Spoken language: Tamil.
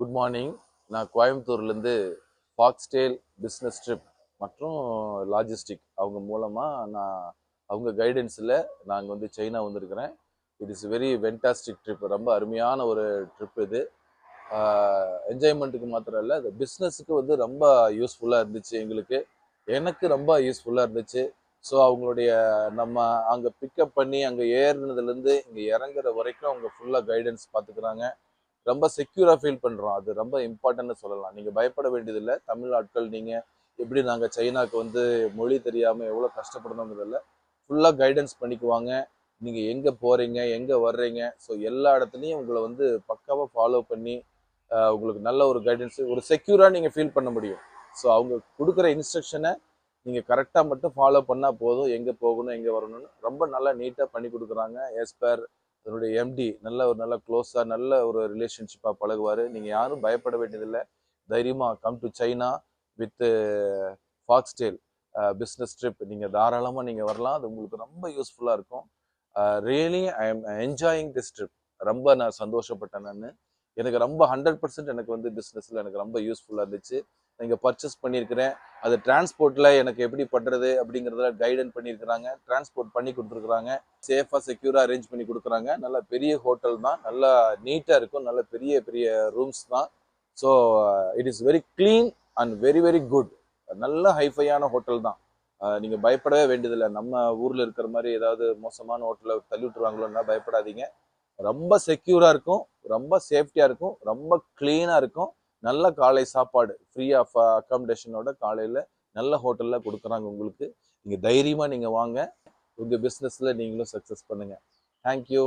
குட் மார்னிங் நான் கோயம்புத்தூர்லேருந்து ஃபாக்ஸ்டேல் பிஸ்னஸ் ட்ரிப் மற்றும் லாஜிஸ்டிக் அவங்க மூலமாக நான் அவங்க கைடன்ஸில் நாங்கள் வந்து சைனா வந்திருக்கிறேன். It is very fantastic trip ரொம்ப அருமையான ஒரு ட்ரிப் இது. என்ஜாய்மெண்ட்டுக்கு மாத்திரம் இல்லை அது பிஸ்னஸுக்கு வந்து ரொம்ப யூஸ்ஃபுல்லாக இருந்துச்சு எங்களுக்கு. எனக்கு ரொம்ப யூஸ்ஃபுல்லாக இருந்துச்சு. ஸோ அவங்களுடைய நம்ம அங்கே பிக்கப் பண்ணி அங்கே ஏறினதுலேருந்து இங்கே இறங்குற வரைக்கும் அவங்க ஃபுல்லாக கைடன்ஸ் பார்த்துக்கிறாங்க ரொம்ப செக்யூராக ஃபீல் பண்ணுறோம் அது ரொம்ப இம்பார்ட்டன்ட்னு சொல்லலாம். நீங்கள் பயப்பட வேண்டியதில்லை. தமிழ் ஆட்கள் நீங்கள் எப்படி நாங்கள் சைனாக்கு வந்து மொழி தெரியாமல் எவ்வளோ கஷ்டப்படணுங்கிறதில்ல ஃபுல்லாக கைடன்ஸ் பண்ணிக்குவாங்க. நீங்கள் எங்கே போகிறீங்க எங்கே வர்றீங்க? ஸோ எல்லா இடத்துலையும் உங்களை வந்து பக்காவாக ஃபாலோ பண்ணி உங்களுக்கு நல்ல ஒரு கைடன்ஸ் ஒரு செக்யூராக நீங்கள் ஃபீல் பண்ண முடியும். ஸோ அவங்க கொடுக்குற இன்ஸ்ட்ரக்ஷனை நீங்கள் கரெக்டாக மட்டும் ஃபாலோ பண்ணால் போதும். எங்கே போகணும் எங்கே வரணும்னு ரொம்ப நல்லா நீட்டாக பண்ணி கொடுக்குறாங்க. எஸ் பர் அதனுடைய எம்டி நல்ல ஒரு நல்ல க்ளோஸாக நல்ல ஒரு ரிலேஷன்ஷிப்பாக பழகுவார். நீங்கள் யாரும் பயப்பட வேண்டியதில்லை. தைரியமாக come to China with Foxdale uh, business trip uh, நீங்கள் தாராளமாக நீங்கள் வரலாம். அது உங்களுக்கு ரொம்ப யூஸ்ஃபுல்லாக இருக்கும். Really I am enjoying this trip ரொம்ப நான் சந்தோஷப்பட்டேன் நான். எனக்கு ரொம்ப ஹண்ட்ரட் பர்சன்ட் எனக்கு வந்து பிஸ்னஸில் எனக்கு ரொம்ப யூஸ்ஃபுல்லாக இருந்துச்சு. இங்கே பர்ச்சேஸ் பண்ணியிருக்கிறேன். அது டிரான்ஸ்போர்ட்டில் எனக்கு எப்படி பண்ணுறது அப்படிங்கிறதுல கைடன் பண்ணியிருக்கிறாங்க. டிரான்ஸ்போர்ட் பண்ணி கொடுத்துருக்குறாங்க. சேஃபாக செக்யூராக அரேஞ்ச் பண்ணி கொடுக்குறாங்க. நல்ல பெரிய ஹோட்டல் தான். நல்லா நீட்டாக இருக்கும். நல்ல பெரிய பெரிய ரூம்ஸ் தான். So it is very clean and very very good நல்ல ஹைஃபையான ஹோட்டல் தான். நீங்கள் பயப்படவே வேண்டியதில்லை. நம்ம ஊரில் இருக்கிற மாதிரி ஏதாவது மோசமான ஹோட்டலை தள்ளி விட்டுருவாங்களோன்னா பயப்படாதீங்க. ரொம்ப செக்யூராக இருக்கும் ரொம்ப சேஃப்டியாக இருக்கும் ரொம்ப க்ளீனாக இருக்கும். நல்ல காலை சாப்பாடு ஃப்ரீ ஆஃப் அக்காமடேஷனோட காலையில் நல்ல ஹோட்டலில் கொடுக்குறாங்க உங்களுக்கு. நீங்கள் தைரியமாக நீங்கள் வாங்க. உங்கள் பிஸ்னஸில் நீங்களும் சக்ஸஸ் பண்ணுங்கள் தேங்க்யூ